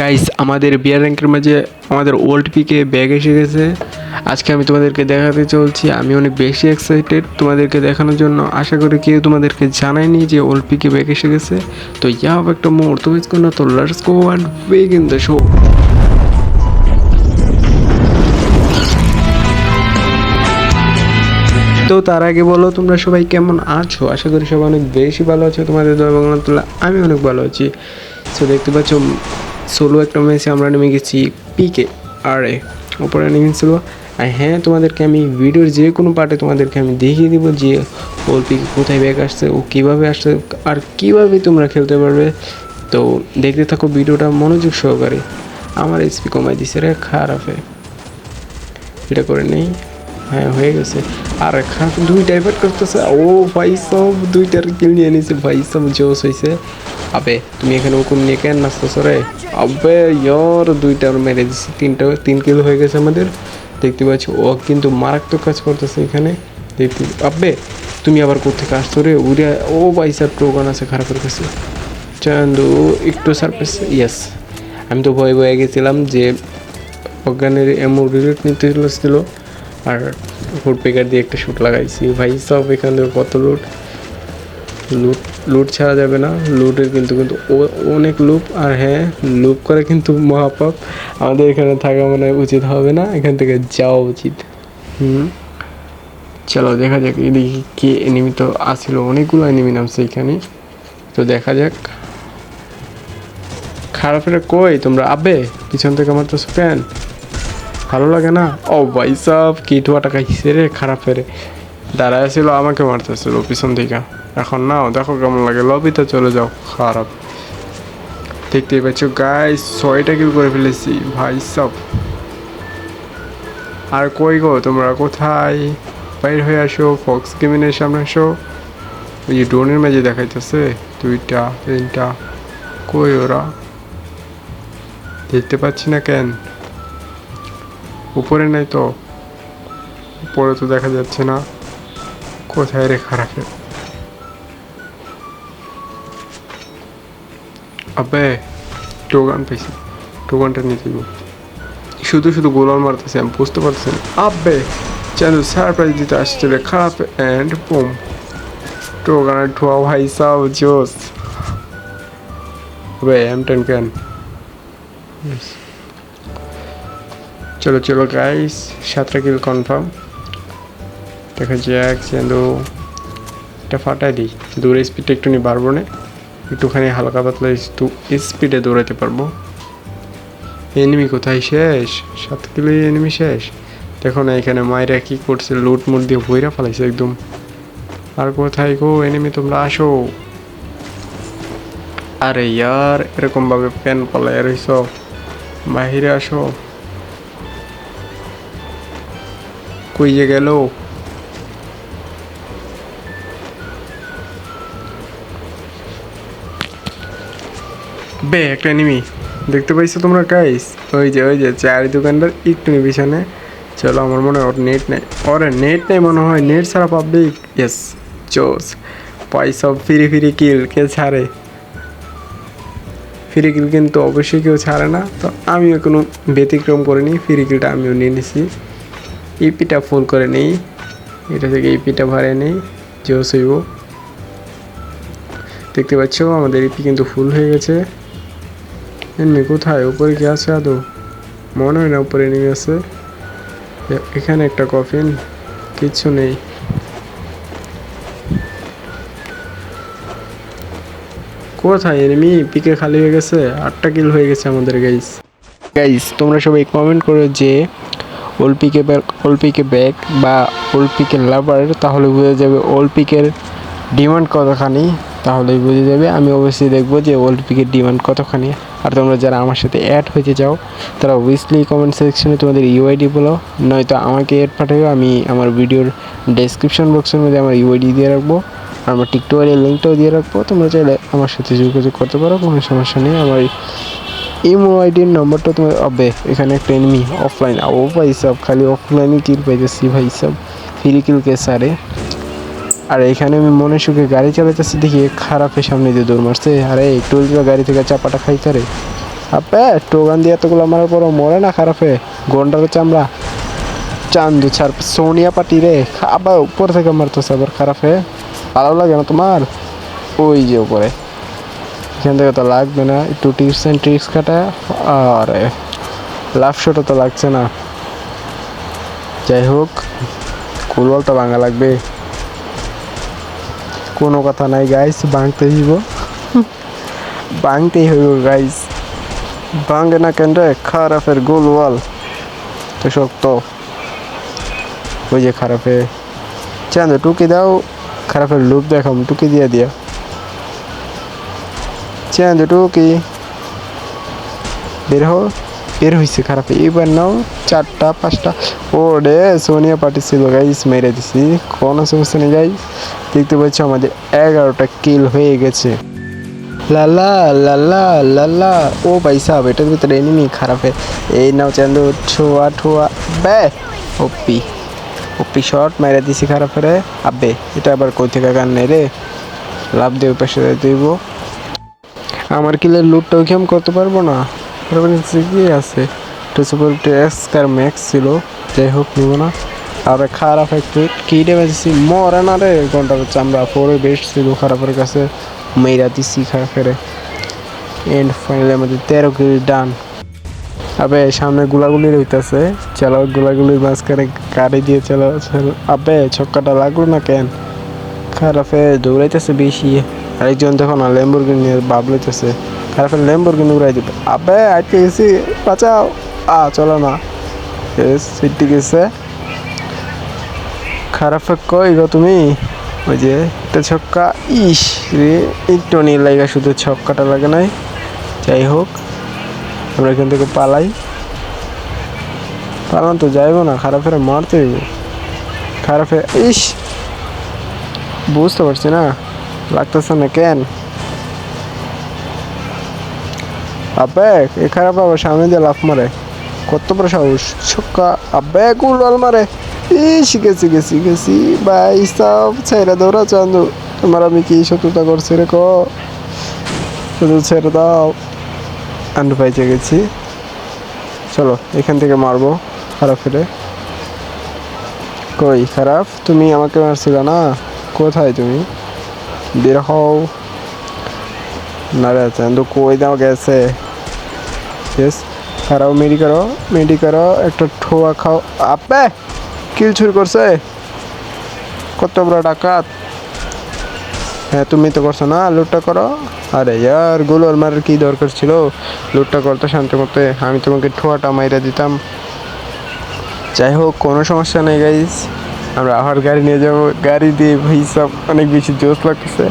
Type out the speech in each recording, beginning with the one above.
Guys আমাদের বিয়ার র্যাঙ্কের মাঝে আমাদের ওল্ড পিকে ব্যাগ এসে গেছে। আজকে আমি তোমাদেরকে দেখাতে চলছি। আমি অনেক বেশি এক্সাইটেড তোমাদেরকে দেখানোর জন্য। আশা করি কেউ তোমাদেরকে জানায়নি যে ওল্ড পিকে ব্যাগ এসে গেছে। তো ইয়া একটা মুহূর্ত মিস করো তো let's go and begin the show তো তার আগে বলো, তোমরা সবাই কেমন আছো? আশা করি সবাই অনেক বেশি ভালো আছো। তোমাদের দয়া বাংলা তোলা আমি অনেক ভালো আছি। সো দেখতে পাচ্ছ সোলো একটা ম্যাচে আমরা নেমে গেছি পিকে আরে ওপরে নেমে ছিল আর হ্যাঁ তোমাদেরকে আমি ভিডিওর যে কোনো পার্টে তোমাদেরকে আমি দেখিয়ে দিব যে ওর পিকে কোথায় ব্যাগ আসছে, ও কীভাবে আসছে, আর কীভাবে তোমরা খেলতে পারবে। তো দেখতে থাকো ভিডিওটা, মনোযোগ সহকারে। আমার এসপি কমাই দিছে রে, খারাপে এটা করে নেই। হ্যাঁ হয়ে গেছে। আর খারাপ দুই ডাইভার্ট করতেছে। ও ভাই সব দুইটার কিল নিয়ে নিয়েছে ভাই সব জোস হয়েছে আবে, তুমি এখানে হুকুম নিয়ে কেন নাচতেছো রে? আবে, ইয়ার দুইটার মেরে দিচ্ছি তিনটা, তিন কিলো হয়ে গেছে আমাদের। দেখতে পাচ্ছি, ও কিন্তু মারাত্মক কাজ করতেছে এখানে। দেখতে, আবে, তুমি আবার কোথেকে আসছো রে? উড়ে, ও ভাই স্যার টোকান আছে খারাপের কাছে। চান্দু, একটু সারপ্রাইজ ইয়েস আমি তো ভয় ভয়ে গেছিলাম যে অজ্ঞানের এমন রিলেট নিতে ছিল আর ফুড পেকার দিয়ে একটা শুট লাগাইছি। ভাই, সব এখান থেকে কত লুট লুট লুট ছাড়া যাবে না। লুটের কিন্তু কিন্তু অনেক লুপ আর হ্যাঁ লুপ করে কিন্তু মহাপাপ। আমাদের এখানে থাকা মনে উচিত হবে না, এখান থেকে যাওয়া উচিত। হুম। চলো, দেখা যাক এদিকে কে এনিমি তো আসছিল অনেকগুলো এনিমি নামছে এখানে। তো দেখা যাক। খারাপের কই? তোমরা আবে? পিছন থেকে আমার তো কেন ভালো লাগে না? ও ভাই সব কিটুয়াটা খাইছে রে খারাপ রে দাঁড়ায় ছিল আমাকে মারতেছিল পিছন থেকে এখন নাও, দেখো কেমন লাগে। লবিতে চলে যাও, খারাপ। দেখতেই পাচ্ছ গাই ছয়টা কিল করে ফেলেছি, ভাই সব। আর কই গো, তোমরা কোথায়? বাইর হয়ে আসো ফক্স গেমিনের সামনে আসো। ওই যে ড্রোনের মাঝে দেখাইতেছে, দুইটা, তিনটা। কই ওরা? দেখতে পাচ্ছি না কেন? উপরে নাই তো। উপরে তো দেখা যাচ্ছে না। কোথায় রেখা রাখে? আবে টোগান পেয়েছি। টোগানটা দিব শুধু শুধু গোলাল মারতেছে, আমি বুঝতে পারছি না। আবে চ্যানেল সারপ্রাইজ দিতে আসছে খারাপ অ্যান্ড পোম টোগানের ঠোয়া ভাই সাও জোস। আবে এম টেন ক্যান চলো চলো গাইস সাতটা কিল কনফার্ম দেখা যাক চেন্দু এটা ফাটাই দিই। দৌড়ে স্পিডটা একটু নিয়ে বাড়বো না। একটুখানি হালকা পাতলা একটু স্পিডে দৌড়াতে পারব। এনিমি কোথায় শেষ? সাত কিলো এনিমি শেষ? দেখো না, এখানে মায়েরা কি করছে লুট মুট দিয়ে বইরা ফেলাইছে একদম। আর কোথায় গো এনিমি তোমরা আসো। আরে ইয়ার এরকম ভাবে প্যান পালায় রইছ। বাহিরে আসো। কই যে গেল? বে, একটা এনিমি। দেখতে পাইছো তোমরা গাইস ওই যে ওই যে, চায়ের দোকানটার একটু পিছনে চলো, আমার মনে হয় ওর নেট নেই। ওরে নেট নেই মনে হয়। নেট ছাড়া পাবলিক ইয়েস চোস। পয়সা ফিরি ফিরি কিল কে ছাড়ে? ফ্রি কিল কিন্তু অবশ্যই কেউ ছাড়ে না। তো আমিও কোনো ব্যতিক্রম করিনি। ফ্রি কিলটা আমিও নিয়ে নিছি। ইপিটা ফুল করে নেই। এটা থেকে ইপিটা ভরে নেই। জোস হইব। দেখতে পাচ্ছ, আমাদের ইপি কিন্তু ফুল হয়ে গেছে। এমনি কোথায়? উপরে কি আছে আদৌ? মনে হয় না উপরে নেমে আছে। এখানে একটা কফিন কিচ্ছু নেই। কোথায় এনিমি পিকে খালি হয়ে গেছে। আটটা কিল হয়ে গেছে আমাদের গাইস গাইস তোমরা সবাই কমেন্ট করো যে ওলপিকে ওলপিকে ব্যাগ বা ওলপিকের লাভার তাহলে বোঝা যাবে ওলপিকের ডিমান্ড কতখানি, তাহলেই বুঝে যাবে। আমি অবশ্যই দেখব যে ওলপিকের ডিমান্ড কতখানি। আর তোমরা যারা আমার সাথে অ্যাড হইতে চাও, তারা অবভিয়াসলি কমেন্ট সেকশনে তোমাদের ইউআইডি বলো। নয়তো আমাকে অ্যাড পাঠাবে, আমি আমার ভিডিওর ডেসক্রিপশন বক্সের মধ্যে আমার ইউআইডি দিয়ে রাখব। আর আমার টিকটকের লিঙ্কটাও দিয়ে রাখব। তোমরা চাইলে আমার সাথে যোগাযোগ করতে পারো, কোনো সমস্যা নেই। আমার ইমো আইডির নম্বরটা তোমার হবে এখানে একটা এনিমি অফলাইন ও ভাই সব, খালি অফলাইনে কিল পাইতেছি ভাই সব। ফ্রি কিল কে সারে আর এখানে আমি মনে সুখে গাড়ি চালাইতেছি দেখি খারাপের সামনে দিয়ে দৌড় মারছে। আরে, একটু গাড়ি থেকে চাপাটা খাইতে রে। আপে টোগান দিয়ে এতগুলো মারার পর মরে না খারাপে। গন্ডার চামড়া। চান্দু ছাড়, সোনিয়া পাটি রে। আবার উপর থেকে মারতেছে আবার খারাপে। ভালো লাগে না তোমার? ওই যে উপরে। এখান থেকে তো লাগবে না। একটু টিপস অ্যান্ড ট্রিক্স কাটা আর, লাভ শোটা তো লাগছে না। যাই হোক কুলবল তো ভাঙা লাগবে। কোনো কথা নাই গাইস ভাঙতে হইব। ভাঙতেই হইব গাইস ভাঙে না কেন রে? খারাপের গোল ওয়াল তো শক্ত। ওই যে খারাপে। চাঁদ টুকি দাও। খারাপের লুক দেখাম, টুকি দিয়ে দিয়া। চাঁদ টুকি বের হো বের হয়েছে খারাপ এবার নাও, চারটা, পাঁচটা। ও রে, সোনিয়া পার্টি ছিল গাইস মেরে দিছি। কোনো সমস্যা নেই গাইস দেখতে পাচ্ছ, আমাদের এগারোটা কিল হয়ে গেছে। লালা লালা লালা ও ভাই সাহেব, এটার ভিতরে এনিমি খারাপ এই নাও, চান্দু, ছোয়া, ঠোয়া। বে! ওপি। ওপি শর্ট মেরে দিছি, খারাপ রে। আবে এটা আবার কই থেকে গান নেই রে? লাভ দিয়ে পাশে দিব। আমার কিলের লুটটাও কি আমি করতে পারব না? কি আছে। এক্সকার ম্যাক্স ছিল, যাই হোক, নিব না। আর খারাপ একটু কি ডেমেছি মরে না রে ঘণ্টার চামড়া পরে বেস্ট ছিল, খারাপের কাছে মেয়েরা দিছি খারাপ ফেরে এন্ড ফাইনালি আমাদের তেরো কেজি ডান আবে, সামনে গুলাগুলি রইতেছে। চলো, গুলাগুলির মাঝখানে গাড়ি দিয়ে চলো। আবে, ছক্কাটা লাগল না কেন? খারাপে দৌড়াইতেছে বেশি। আরেকজন দেখো না নিয়ে বাব লইতেছে খারাপে ল্যাম্বরগিনি উড়াই দিবে। আবে আটকে গেছি, বাঁচাও। আ, চলো না। এস সিটি গেছে। খারাপে কই গো তুমি? ওই যে, একটা ছক্কা। ইস রে নিয়ে লাগা শুধু ছক্কাটা লাগে নাই। যাই হোক, আমরা এখান থেকে পালাই। পালান তো যাইবো না, খারাপের মারতে হইব। খারাপে, ইস! বুঝতে পারছি না। লাগতেছে না, কেন? আবে এ খারাপ আবার সামনে দিয়ে লাফ মারে। কত বড় সাহস। ছক্কা। আবে গুলাল মারে। ইস, গেছি গেছি গেছি। ভাই, সব ছেড়ে দৌড়া চান্দু। তোমার আমি কি শত্রুতা করছি, রে কো? শুধু ছেড়ে দাও। আন্ডু পাইতে গেছি। চলো, এখান থেকে মারবো। খারাপ ফেলে কই, খারাপ? তুমি আমাকে মারছিল না? কোথায় তুমি? বের হও না রে চান্দু কই দাও গেছে ইয়েস খারাপ মেডি করো মেডি করো একটা ঠোয়া খাও আপে কিল চুরি করছে কত বড় ডাকাত হ্যাঁ তুমি তো করছ না লুটটা করো আরে ইয়ারগুলোর মারার কি দরকার ছিল লুটটা করতো শান্তি মতে আমি তোমাকে ঠোয়াটা মাইরা দিতাম যাই হোক কোনো সমস্যা নেই গাইজ আমরা আবার গাড়ি নিয়ে যাব। গাড়ি দিয়ে ভাই সব অনেক বেশি জোশ লাগতেছে।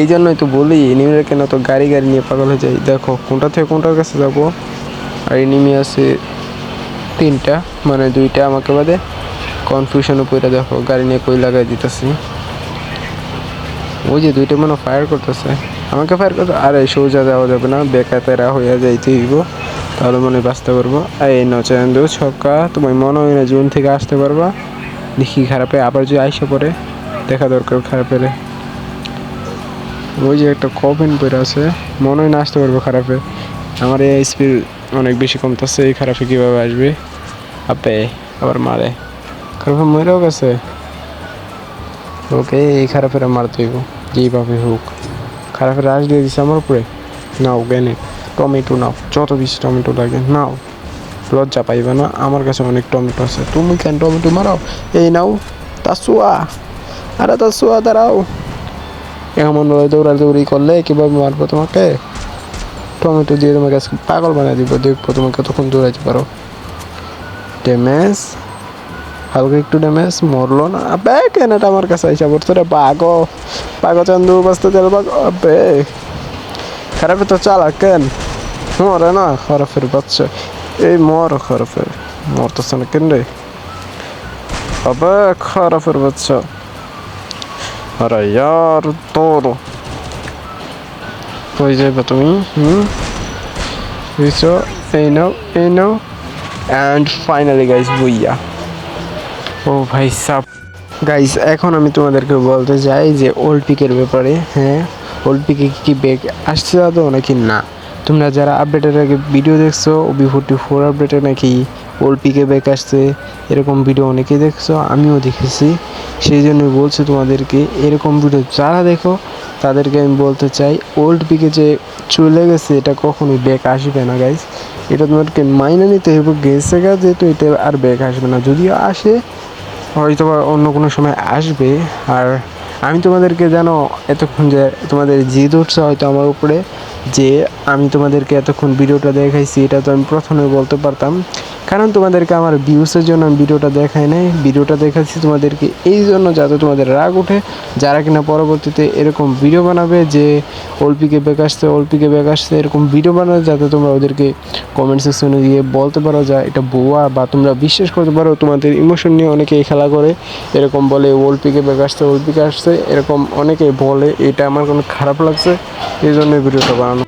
এই জন্যই তো বলি, এনিমিরা কেন তো গাড়ি গাড়ি নিয়ে পাগল হয়ে যাই দেখো, কোনটা থেকে কোনটার কাছে যাব? আর এনিমি আছে তিনটা মানে দুইটা আমাকে বাদে। কনফিউশন উপরে দেখো, গাড়ি নিয়ে কই লাগাই দিতেছি। ওই যে দুইটা মানে ফায়ার করতেছে। আমাকে ফায়ার করতে আরে, সোজা যাওয়া যাবে না বেকাতেরা হইয়া যাইতে হইব। তাহলে মনে বাঁচতে পারব। আর, এই নচেন্দ্র ছক্কা তোমার মনে হয় না জুন থেকে আসতে পারবা। দেখি খারাপে আবার যদি আইসা পড়ে, দেখা দরকার খারাপের ওই যে একটা কফিন পরে আছে, মনে হয় না আসতে পারব খারাপে আমার এই স্পিড অনেক বেশি কমতেছে, এই খারাপে কীভাবে আসবে? আপে, আবার মারে। খারাপে মরেও গেছে। ওকে, এই খারাপের মারতে হইব, যেইভাবে হোক। খারাপের রাশ দিয়ে দিছে আমার উপরে। নাও, গেনে। টমেটো নাও, যত বেশি টমেটো লাগে, নাও। লজ্জা পাইবে না, আমার কাছে অনেক টমেটো আছে। তুমি কেন টমেটো মারাও? এই নাও, তাসুয়া। আরে তাসুয়া, দাঁড়াও। এমন দৌড়া দৌড়ি করলে কীভাবে মারবো তোমাকে? টমেটো দিয়ে তোমাকে আজকে পাগল বানিয়ে দিব, দেখব তোমাকে তখন দৌড়াইতে পারো। ড্যামেজ? হালকা একটু ড্যামেজ? মরলো না? আবে, কেন এটা আমার কাছে আইসা পড়তো রে? পাগো পাগো চান্দু বাস্তে তেল পাগো আবে। খারাপে তো চালা কেন? মরে না, খারাপের বাচ্চা। এই মর খারাপের মরতেছে না কেন রে আবে খারাপের বাচ্চা। আরে ইয়ার তোর। কই যাবে তুমি? হুম? বুঝছ? এই নাও এই নাও। And finally guys booyah. ও ভাই, সাপ। গাইস এখন আমি তোমাদেরকে বলতে চাই যে ওল্ড পিকের ব্যাপারে হ্যাঁ? ওল্ড পিকে কি ব্যাগ আসছে দাদু নাকি না? তোমরা যারা আপডেটের আগে ভিডিও দেখছ বি ফোরটি ফোর আপডেটে নাকি ওল্ড পিকে ব্যাক আসছে, এরকম ভিডিও অনেকেই দেখছ, আমিও দেখেছি। সেই জন্যই বলছি তোমাদেরকে, এরকম ভিডিও যারা দেখো, তাদেরকে আমি বলতে চাই ওল্ড পিকে যে চলে গেছে, এটা কখনোই ব্যাক আসবে না গাইজ এটা তোমাদেরকে মাইনে নিতে হবে গেছে গা যেহেতু এটা আর ব্যাক আসবে না। যদিও আসে হয়তো বা অন্য কোনো সময় আসবে। আর আমি তোমাদেরকে জানো, এতক্ষণ যে তোমাদের জিদ উঠছে হয়তো আমার উপরে যে আমি তোমাদেরকে এতক্ষণ ভিডিওটা দেখাইছি এটা তো আমি প্রথমে বলতে পারতাম। কারণ তোমাদেরকে আমার ভিউসের জন্য আমি ভিডিওটা দেখাই নাই। ভিডিওটা দেখাচ্ছি তোমাদেরকে এই জন্য যাতে তোমাদের রাগ ওঠে। যারা কিনা পরবর্তীতে এরকম ভিডিও বানাবে যে অল্পিকে বেক আসছে, অল্পিকে বেক আসছে, এরকম ভিডিও বানাবে যাতে তোমরা ওদেরকে কমেন্ট সেকশনে গিয়ে বলতে পারো যা এটা বোয়া বা তোমরা বিশ্বাস করতে পারো তোমাদের ইমোশন নিয়ে অনেকেই খেলা করে। এরকম বলে অল্পিকে বেক আসছে, অল্পিকে আসছে, এরকম অনেকে বলে। এটা আমার কোনো খারাপ লাগছে, এই জন্য ভিডিওটা বানানো।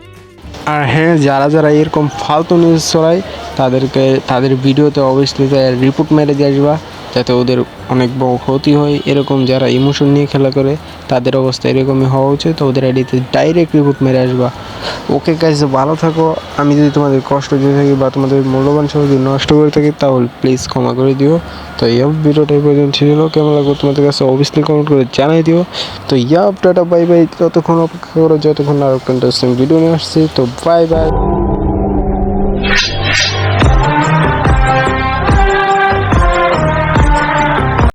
আর হ্যাঁ যারা যারা এরকম ফালতু নিউজ ছড়ায়, তাদেরকে, তাদের ভিডিওতে অবশ্যই রিপোর্ট মেরে দিয়ে আসবা। যাতে ওদের অনেক বড় ক্ষতি হয়। এরকম যারা ইমোশন নিয়ে খেলা করে, তাদের অবস্থা এরকমই হওয়া উচিত। ওদের আইডিতে ডাইরেক্ট রিপোর্ট মেরে আসবা। ওকে কাছে ভালো থাকো। আমি যদি তোমাদের কষ্ট দিয়ে থাকি বা তোমাদের মূল্যবান সময় যদি নষ্ট করে থাকি, তাহলে প্লিজ ক্ষমা করে দিও। তো এই ভিডিওটা, এই পর্যন্ত ছিল। কেমন লাগবে তোমাদের কাছে অবশ্যই কমেন্ট করে জানাই দিও। তো ইয়াপ টাটা বাই বাই ততক্ষণ অপেক্ষা করো, যতক্ষণ আরও ইন্টারেস্টিং ভিডিও নিয়ে আসছি, তো বাই বাই